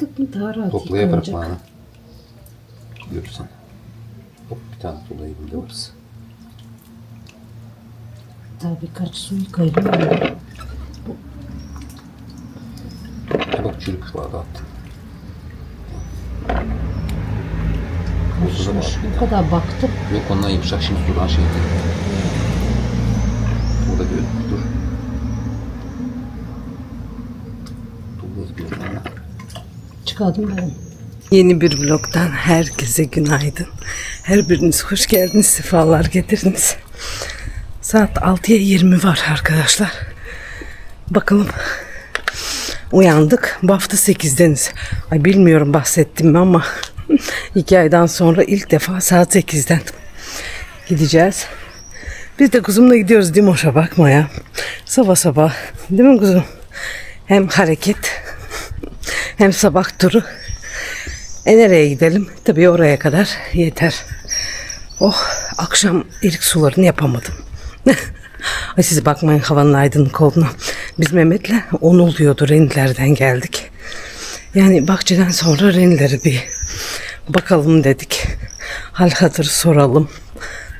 Attık mı daha rahat Toplaya yıkanacak. bana. Görürsen. Hop bir tane tolayı burada varız. Daha birkaç su yıkayalım. Ha bak çürük vardı attım. Var. Bu kadar baktım. Yok ondan yapacak şimdi sudan şey değil. Burada gör. Dur. Tuğlayı görüyorum. Çıkardım ben. Yeni bir vlogdan herkese günaydın. Her biriniz hoş geldiniz, sefalar getirdiniz. Saat 6'ya 20 var arkadaşlar. Bakalım. Uyandık. Bu hafta 8'deniz. Ay bilmiyorum bahsettim mi ama iki aydan sonra ilk defa saat 8'den gideceğiz. Biz de kuzumla gidiyoruz Dimoş'a bakma ya. Sabah sabah. Değil mi kuzum? Hem hareket hem sabah turu. E nereye gidelim? Tabii oraya kadar yeter. Oh akşam irik sularını yapamadım. Ay siz bakmayın havanın aydınlık olduğuna. Biz Mehmet'le 10 oluyordu Renilerden geldik. Yani bahçeden sonra Renilere bir bakalım dedik. Hal hatır soralım.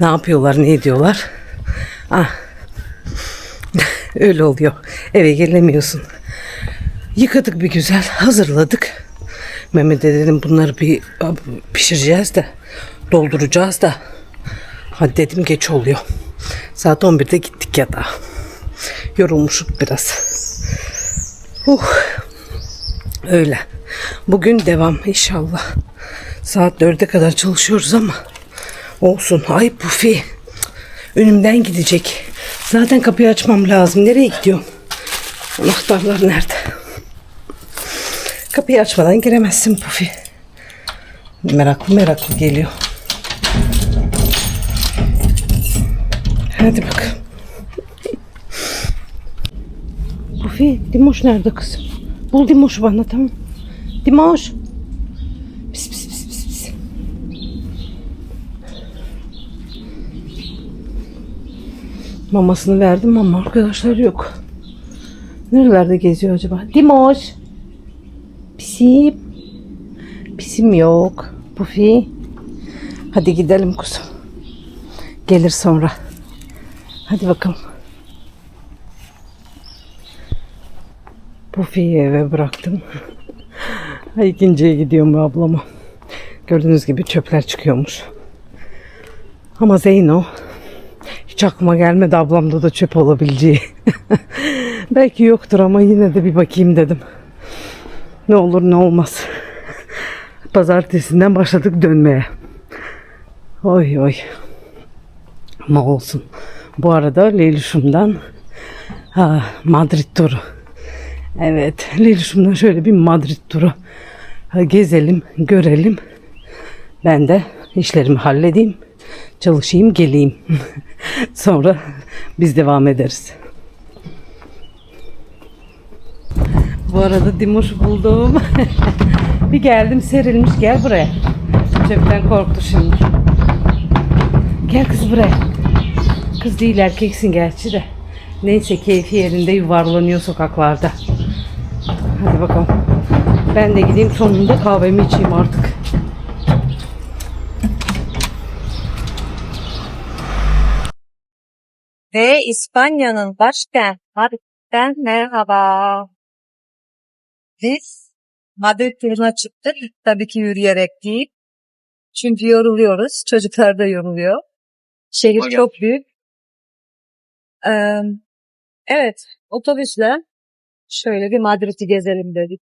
Ne yapıyorlar, ne ediyorlar. Ah. Öyle oluyor. Eve gelemiyorsun. Yıkadık bir güzel, hazırladık. Mehmet'e dedim bunları bir pişireceğiz de, dolduracağız da. Hadi dedim geç oluyor. Saat 11'de gittik ya da. Yorulmuşuk biraz. Uh. Öyle. Bugün devam inşallah. Saat 4'e kadar çalışıyoruz ama olsun. Ay Pufi. Önümden gidecek. Zaten kapıyı açmam lazım. Nereye gidiyorum? Anahtarlar nerede? Kapıyı açmadan giremezsin Pufi. Meraklı meraklı geliyor. Hadi bak. Pufi, Dimoş nerede kızım? Bul Dimoş'u bana tamam. Dimoş. Pis pis pis pis pis. Mamasını verdim ama arkadaşlar yok. Nerelerde geziyor acaba? Dimoş. Pisim. Pisim yok. Pufi. Hadi gidelim kuzum. Gelir sonra. Hadi bakalım. Pufi'yi eve bıraktım. İkinciye gidiyorum ablama. Gördüğünüz gibi çöpler çıkıyormuş. Ama Zeyno hiç aklıma gelmedi ablamda da çöp olabileceği. Belki yoktur ama yine de bir bakayım dedim. Ne olur ne olmaz. Pazartesinden başladık dönmeye. Oy oy. Ama olsun. Bu arada Leylüş'ümden ha, Madrid turu. Evet, Leylüş'ümden şöyle bir Madrid turu. Ha, gezelim, görelim. Ben de işlerimi halledeyim. Çalışayım, geleyim. Sonra biz devam ederiz. Bu arada Dimoş'u buldum. bir geldim serilmiş. Gel buraya. Çöpten korktu şimdi. Gel kız buraya. Kız değil erkeksin gerçi de. Neyse keyfi yerinde yuvarlanıyor sokaklarda. Hadi bakalım. Ben de gideyim sonunda kahvemi içeyim artık. Ve İspanya'nın başkent Madrid'den merhaba. Biz Madrid turuna çıktık. Tabii ki yürüyerek değil. Çünkü yoruluyoruz. Çocuklar da yoruluyor. Şehir çok büyük. Ee, evet, otobüsle şöyle bir Madrid'i gezelim dedik.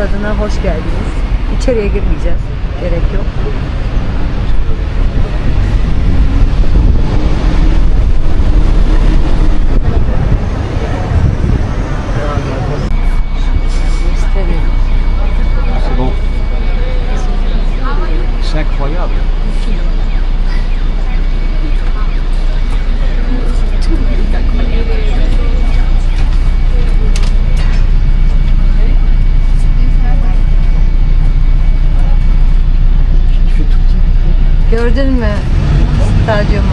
tadına hoş geldiniz. İçeriye girmeyeceğiz. Gerek yok. стадіум.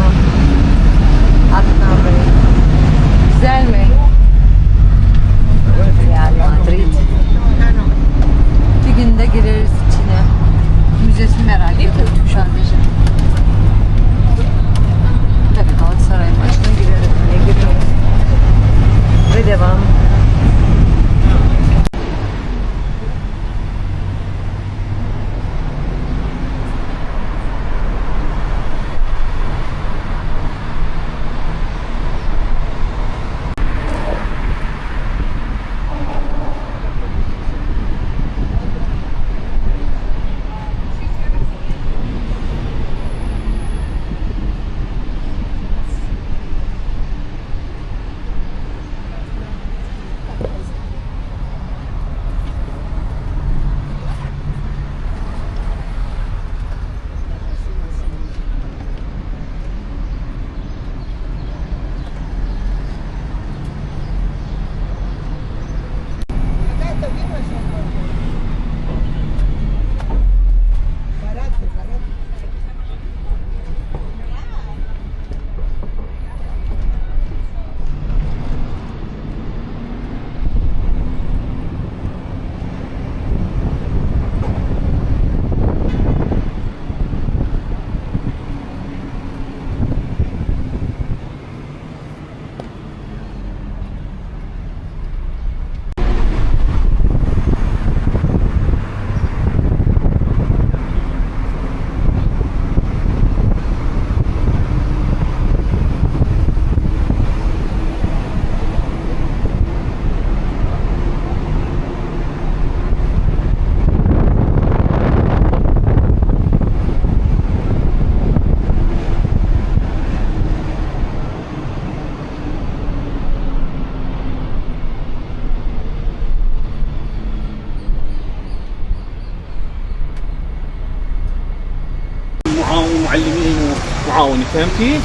فهمتي؟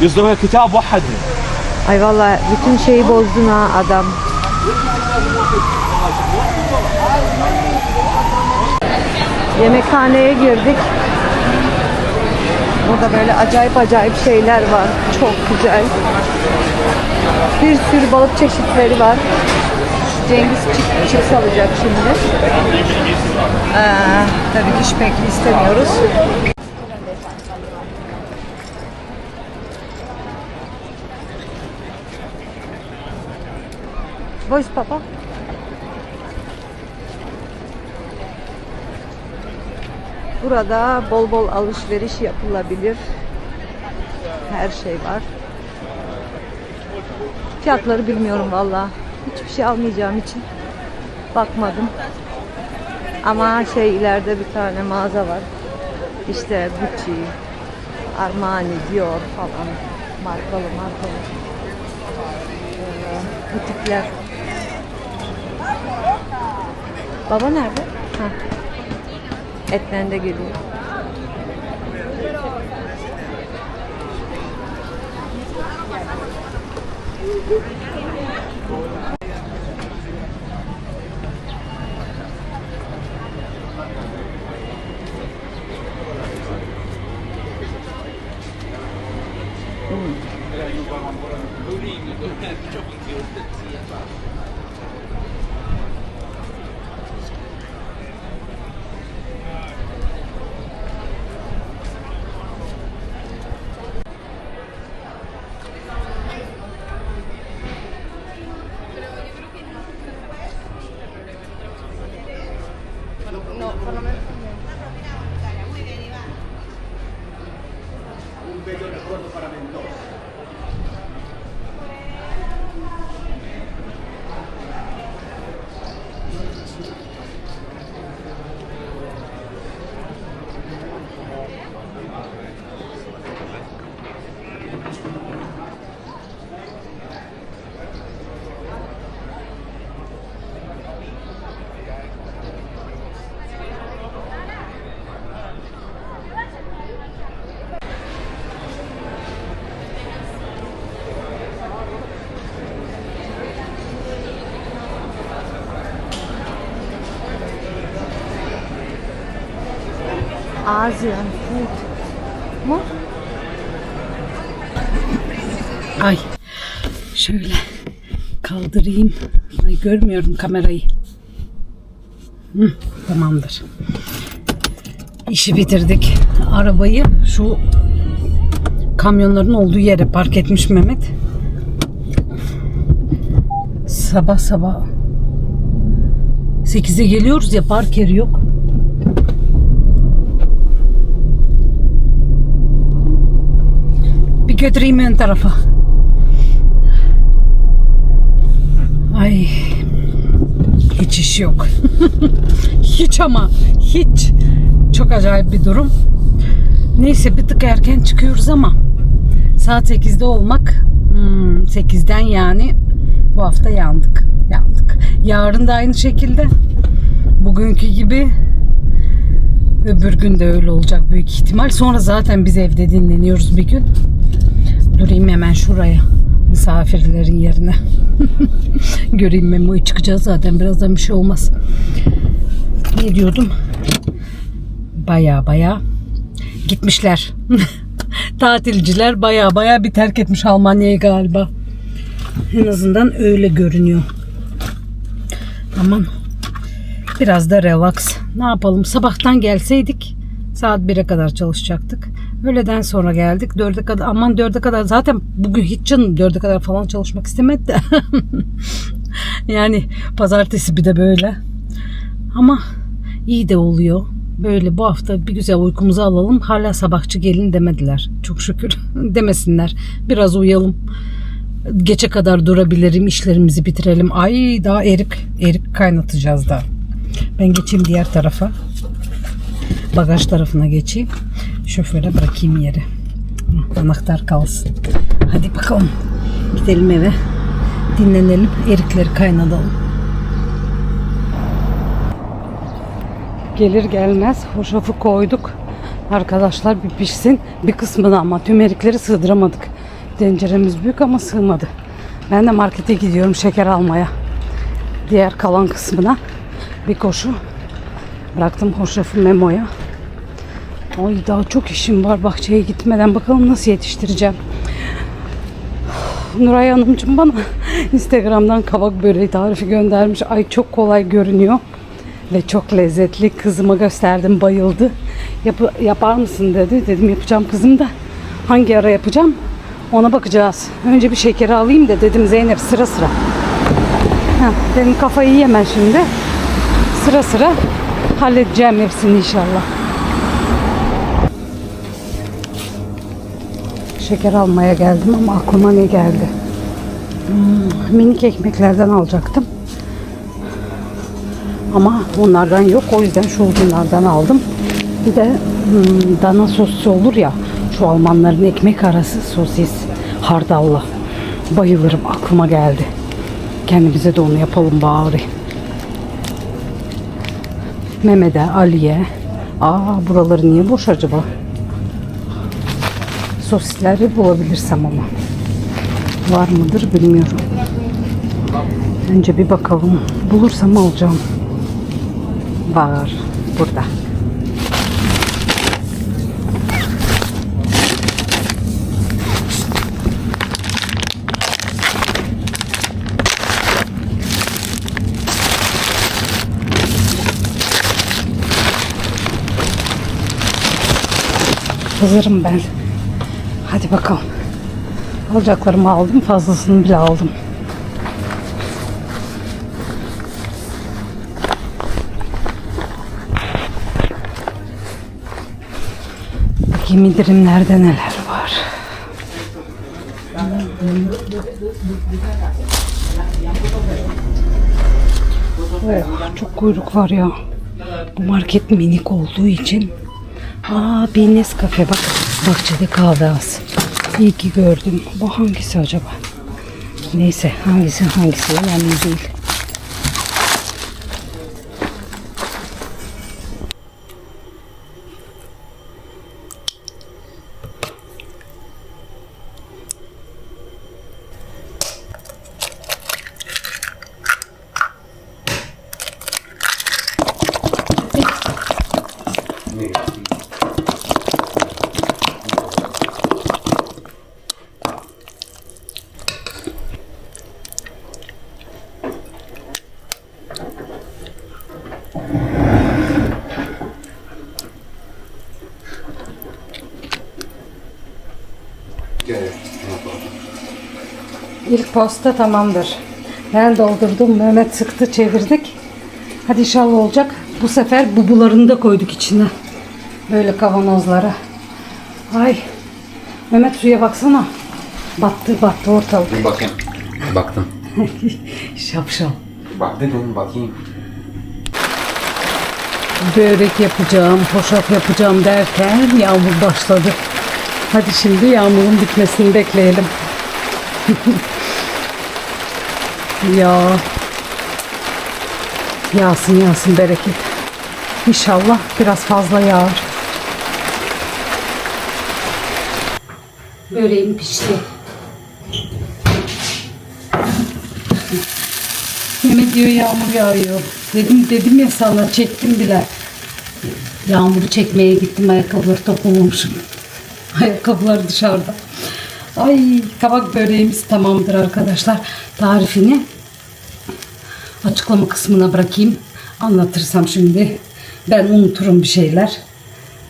يصدروا كتاب وحدها Ay vallahi bütün şeyi bozdun ha adam. Yemekhaneye girdik. Burada böyle acayip acayip şeyler var. Çok güzel. Bir sürü balık çeşitleri var. Cengiz çift, çift alacak şimdi. Ee, tabii diş pek istemiyoruz. Voice papa. Burada bol bol alışveriş yapılabilir. Her şey var. Fiyatları bilmiyorum valla. Hiçbir şey almayacağım için bakmadım. Ama şey ileride bir tane mağaza var. İşte Gucci, Armani, Dior falan. Markalı markalı. Ee. Baba nerede? Ha. Etlerinde geliyor. Asian food. Mu? Ay şöyle kaldırayım. Ay görmüyorum kamerayı. Hı, tamamdır. İşi bitirdik. Arabayı şu kamyonların olduğu yere park etmiş Mehmet. Sabah sabah 8'e geliyoruz ya park yeri yok. Götüreyim ön tarafa. Ay hiç iş yok. hiç ama hiç. Çok acayip bir durum. Neyse bir tık erken çıkıyoruz ama saat 8'de olmak hmm, 8'den yani bu hafta yandık. Yandık. Yarın da aynı şekilde bugünkü gibi öbür gün de öyle olacak büyük ihtimal. Sonra zaten biz evde dinleniyoruz bir gün. Durayım hemen şuraya misafirlerin yerine. Göreyim Memo'yu çıkacağız zaten birazdan bir şey olmaz. Ne diyordum? Baya baya gitmişler. Tatilciler baya baya bir terk etmiş Almanya'yı galiba. En azından öyle görünüyor. Aman biraz da relax. Ne yapalım sabahtan gelseydik saat 1'e kadar çalışacaktık. Öğleden sonra geldik. 4'e kadar aman 4'e kadar zaten bugün hiç canım 4'e kadar falan çalışmak istemedi de. yani pazartesi bir de böyle. Ama iyi de oluyor. Böyle bu hafta bir güzel uykumuzu alalım. Hala sabahçı gelin demediler. Çok şükür demesinler. Biraz uyalım. Geçe kadar durabilirim. işlerimizi bitirelim. Ay daha erik erik kaynatacağız da. Ben geçeyim diğer tarafa. Bagaj tarafına geçeyim. Şoföre bırakayım yeri. Anahtar kalsın. Hadi bakalım. Gidelim eve. Dinlenelim. Erikleri kaynatalım. Gelir gelmez hoşafı koyduk. Arkadaşlar bir pişsin. Bir kısmını ama tüm erikleri sığdıramadık. Tenceremiz büyük ama sığmadı. Ben de markete gidiyorum şeker almaya. Diğer kalan kısmına bir koşu bıraktım hoşafı Memo'ya. Ay daha çok işim var bahçeye gitmeden bakalım nasıl yetiştireceğim. Nuray Hanımcığım bana Instagram'dan kabak böreği tarifi göndermiş. Ay çok kolay görünüyor ve çok lezzetli. Kızıma gösterdim bayıldı. Yapı, yapar mısın dedi. Dedim yapacağım kızım da hangi ara yapacağım ona bakacağız. Önce bir şekeri alayım da dedim Zeynep sıra sıra. Heh, dedim kafayı yeme şimdi. Sıra sıra halledeceğim hepsini inşallah. Şeker almaya geldim ama aklıma ne geldi? Hmm, minik ekmeklerden alacaktım. Ama onlardan yok. O yüzden şu uzunlardan aldım. Bir de hmm, dana soslu olur ya. Şu Almanların ekmek arası sosis. Hardallı. Bayılırım. Aklıma geldi. Kendimize de onu yapalım bari. Mehmet'e, Ali'ye. Aa buraları niye boş acaba? Sosisleri bulabilirsem ama. Var mıdır bilmiyorum. Önce bir bakalım. Bulursam alacağım. Var. Burada. Hazırım ben. Hadi bakalım. Alacaklarımı aldım. Fazlasını bile aldım. Bakayım indirimlerde neler var. Oh, çok kuyruk var ya. Bu market minik olduğu için. Aa bir Nescafe bak. Bahçede kahve az. İyi ki gördüm. Bu hangisi acaba? Neyse hangisi hangisi önemli değil. Posta tamamdır. Ben doldurdum. Mehmet sıktı çevirdik. Hadi inşallah olacak. Bu sefer bubularını da koyduk içine. Böyle kavanozlara. Ay. Mehmet suya baksana. Battı battı ortalık. Bir bakayım. Baktım. Şapşal. Bak dedim bakayım. Börek yapacağım, poşap yapacağım derken yağmur başladı. Hadi şimdi yağmurun bitmesini bekleyelim. ya yağsın yağsın bereket. İnşallah biraz fazla yağar. Böreğim pişti. Mehmet diyor yağmur yağıyor. Dedim dedim ya sana çektim bile. Yağmuru çekmeye gittim ayakkabıları toplamamışım. Ayakkabılar dışarıda. Ay kabak böreğimiz tamamdır arkadaşlar. Tarifini açıklama kısmına bırakayım. Anlatırsam şimdi ben unuturum bir şeyler.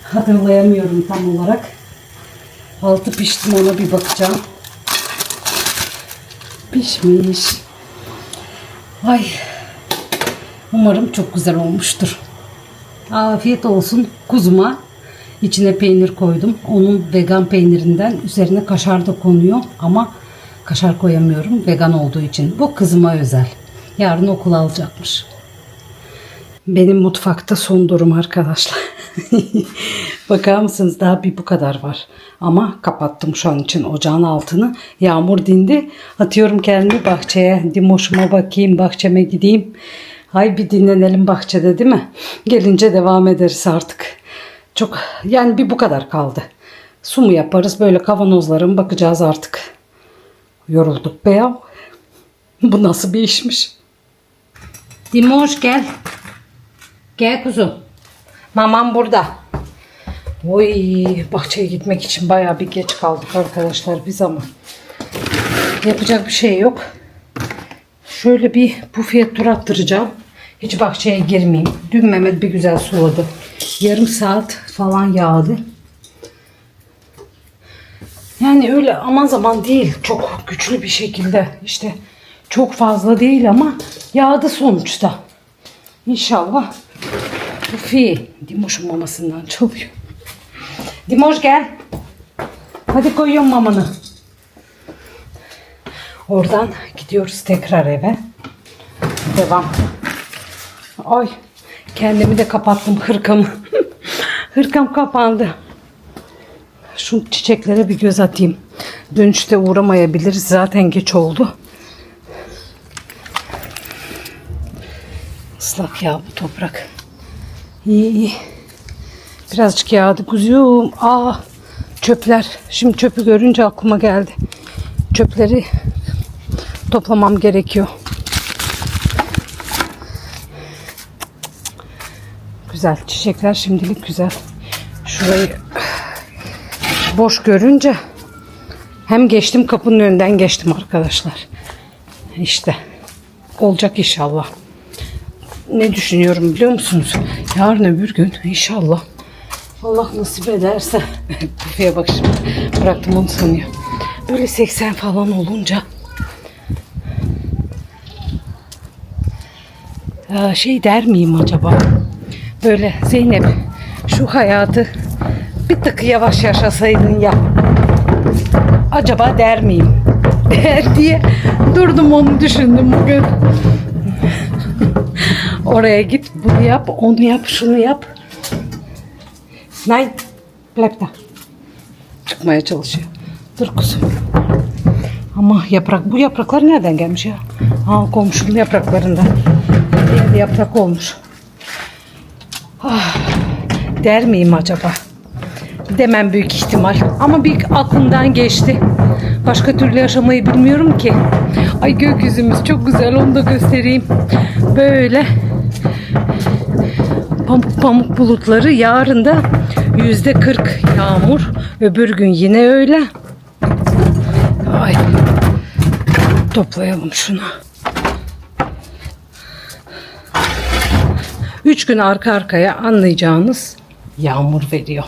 Hatırlayamıyorum tam olarak. Altı piştim ona bir bakacağım. Pişmiş. Ay. Umarım çok güzel olmuştur. Afiyet olsun kuzuma. İçine peynir koydum. Onun vegan peynirinden üzerine kaşar da konuyor ama kaşar koyamıyorum vegan olduğu için. Bu kızıma özel. Yarın okula alacakmış. Benim mutfakta son durum arkadaşlar. Bakar mısınız daha bir bu kadar var. Ama kapattım şu an için ocağın altını. Yağmur dindi. Atıyorum kendimi bahçeye. Dimoşuma bakayım bahçeme gideyim. Hay bir dinlenelim bahçede değil mi? Gelince devam ederiz artık. Çok yani bir bu kadar kaldı. Su mu yaparız böyle kavanozlara mı bakacağız artık. Yorulduk be ya. Bu nasıl bir işmiş? Dimoş gel. Gel kuzum. Mamam burada. Oy bahçeye gitmek için bayağı bir geç kaldık arkadaşlar biz ama. Yapacak bir şey yok. Şöyle bir bufeye tur attıracağım. Hiç bahçeye girmeyeyim. Dün Mehmet bir güzel suladı. Yarım saat falan yağdı. Yani öyle aman zaman değil. Çok güçlü bir şekilde. işte çok fazla değil ama yağdı sonuçta. İnşallah Pufi. Dimoş'un mamasından çalıyor. Dimoş gel. Hadi koyuyorum mamanı. Oradan gidiyoruz tekrar eve. Devam. Ay kendimi de kapattım hırkamı. Hırkam kapandı. Şu çiçeklere bir göz atayım. Dönüşte uğramayabiliriz. Zaten geç oldu. Islak ya bu toprak. İyi iyi. Birazcık yağdı kuzum. Aa çöpler. Şimdi çöpü görünce aklıma geldi. Çöpleri toplamam gerekiyor. Güzel. Çiçekler şimdilik güzel. Şurayı boş görünce hem geçtim kapının önünden geçtim arkadaşlar. İşte olacak inşallah. Ne düşünüyorum biliyor musunuz? Yarın öbür gün inşallah Allah nasip ederse büfeye bak şimdi bıraktım onu sanıyor. Böyle 80 falan olunca Ee, şey der miyim acaba? Böyle Zeynep şu hayatı bir tık yavaş yaşasaydın ya. Acaba der miyim? Der diye durdum onu düşündüm bugün. Oraya git, bunu yap, onu yap, şunu yap. Nein, bleib da. Çıkmaya çalışıyor. Dur kuzum. Ama yaprak, bu yapraklar nereden gelmiş ya? Ha komşunun yapraklarından. Diğer yaprak olmuş. Ah, der miyim acaba? Demem büyük ihtimal. Ama bir aklımdan geçti. Başka türlü yaşamayı bilmiyorum ki. Ay gökyüzümüz çok güzel onu da göstereyim. Böyle pamuk pamuk bulutları yarın da yüzde kırk yağmur. Öbür gün yine öyle. Ay. Toplayalım şunu. Üç gün arka arkaya anlayacağınız yağmur veriyor.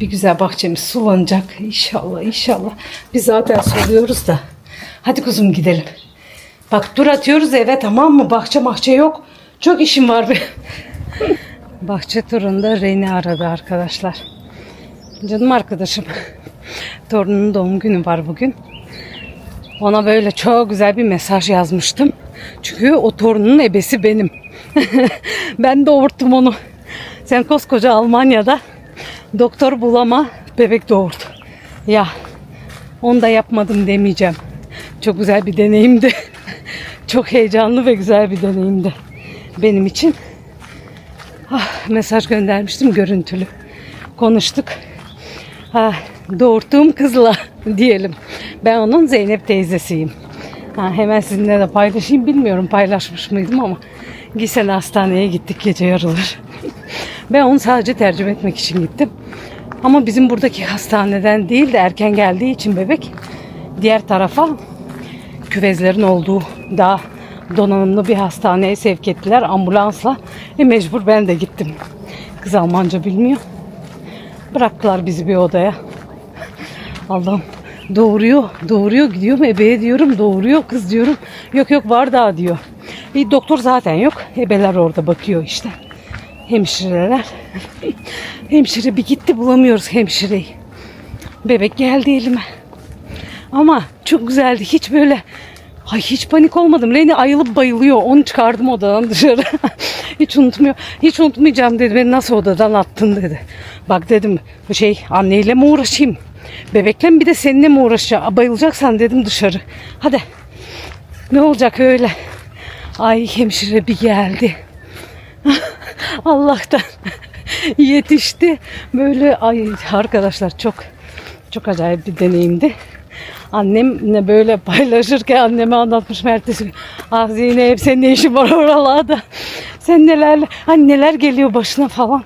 Bir güzel bahçemiz sulanacak. İnşallah inşallah. Biz zaten suluyoruz da. Hadi kuzum gidelim. Bak tur atıyoruz eve tamam mı? Bahçe mahçe yok. Çok işim var benim. Bahçe turunda Reni aradı arkadaşlar. Canım arkadaşım. Torunun doğum günü var bugün. Ona böyle çok güzel bir mesaj yazmıştım. Çünkü o torunun ebesi benim. ben doğurttum onu. Sen koskoca Almanya'da doktor bulama bebek doğurdu. Ya onu da yapmadım demeyeceğim. Çok güzel bir deneyimdi. çok heyecanlı ve güzel bir deneyimdi benim için. Ah, mesaj göndermiştim görüntülü. Konuştuk. Ha, doğurttuğum kızla diyelim. Ben onun Zeynep teyzesiyim. Ha, hemen sizinle de paylaşayım. Bilmiyorum paylaşmış mıydım ama Gisen hastaneye gittik gece yarılar. ben onu sadece tercüme etmek için gittim. Ama bizim buradaki hastaneden değil de erken geldiği için bebek diğer tarafa küvezlerin olduğu daha donanımlı bir hastaneye sevk ettiler ambulansla. E mecbur ben de gittim. Kız Almanca bilmiyor. Bıraktılar bizi bir odaya. Allah'ım doğuruyor, doğuruyor gidiyorum ebeye diyorum doğuruyor kız diyorum. Yok yok var daha diyor. E, doktor zaten yok. Ebeler orada bakıyor işte. Hemşireler. Hemşire bir gitti bulamıyoruz hemşireyi. Bebek geldi elime. Ama çok güzeldi. Hiç böyle Ay hiç panik olmadım. Reni ayılıp bayılıyor. Onu çıkardım odadan dışarı. hiç unutmuyor. Hiç unutmayacağım dedi. Beni nasıl odadan attın dedi. Bak dedim bu şey anneyle mi uğraşayım? Bebekle mi bir de seninle mi uğraşacağım? Bayılacaksan dedim dışarı. Hadi. Ne olacak öyle? Ay hemşire bir geldi. Allah'tan yetişti. Böyle ay arkadaşlar çok çok acayip bir deneyimdi. Annemle böyle paylaşırken anneme anlatmışım ertesi gün. Ah Zeynep senin ne işin var oralarda? Sen neler, hani neler geliyor başına falan.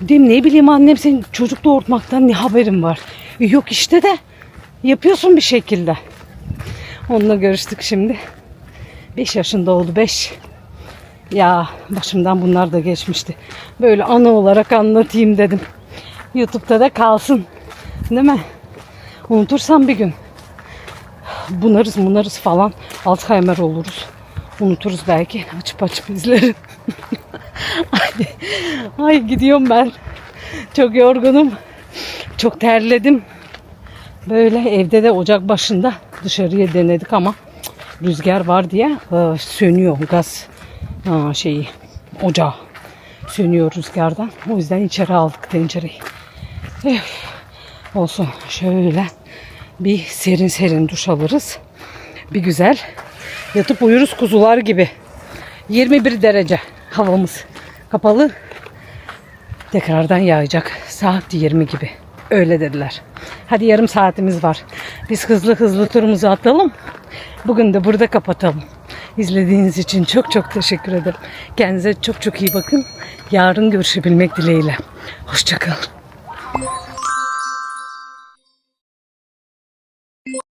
Dedim ne bileyim annem senin çocuk doğurtmaktan ne haberin var? E, Yok işte de yapıyorsun bir şekilde. Onunla görüştük şimdi. 5 yaşında oldu 5. Ya başımdan bunlar da geçmişti. Böyle anı olarak anlatayım dedim. Youtube'da da kalsın. Değil mi? Unutursam bir gün. Bunarız bunarız falan. Alzheimer oluruz. Unuturuz belki. Açıp açıp izlerim. ay, ay gidiyorum ben. Çok yorgunum. Çok terledim. Böyle evde de ocak başında dışarıya denedik ama rüzgar var diye e, sönüyor gaz ha, şeyi ocağı sönüyor rüzgardan. O yüzden içeri aldık tencereyi. Üf, olsun şöyle bir serin serin duş alırız. Bir güzel yatıp uyuruz kuzular gibi. 21 derece havamız kapalı. Tekrardan yağacak. Saat 20 gibi. Öyle dediler. Hadi yarım saatimiz var. Biz hızlı hızlı turumuzu atalım. Bugün de burada kapatalım. İzlediğiniz için çok çok teşekkür ederim. Kendinize çok çok iyi bakın. Yarın görüşebilmek dileğiyle. Hoşçakalın.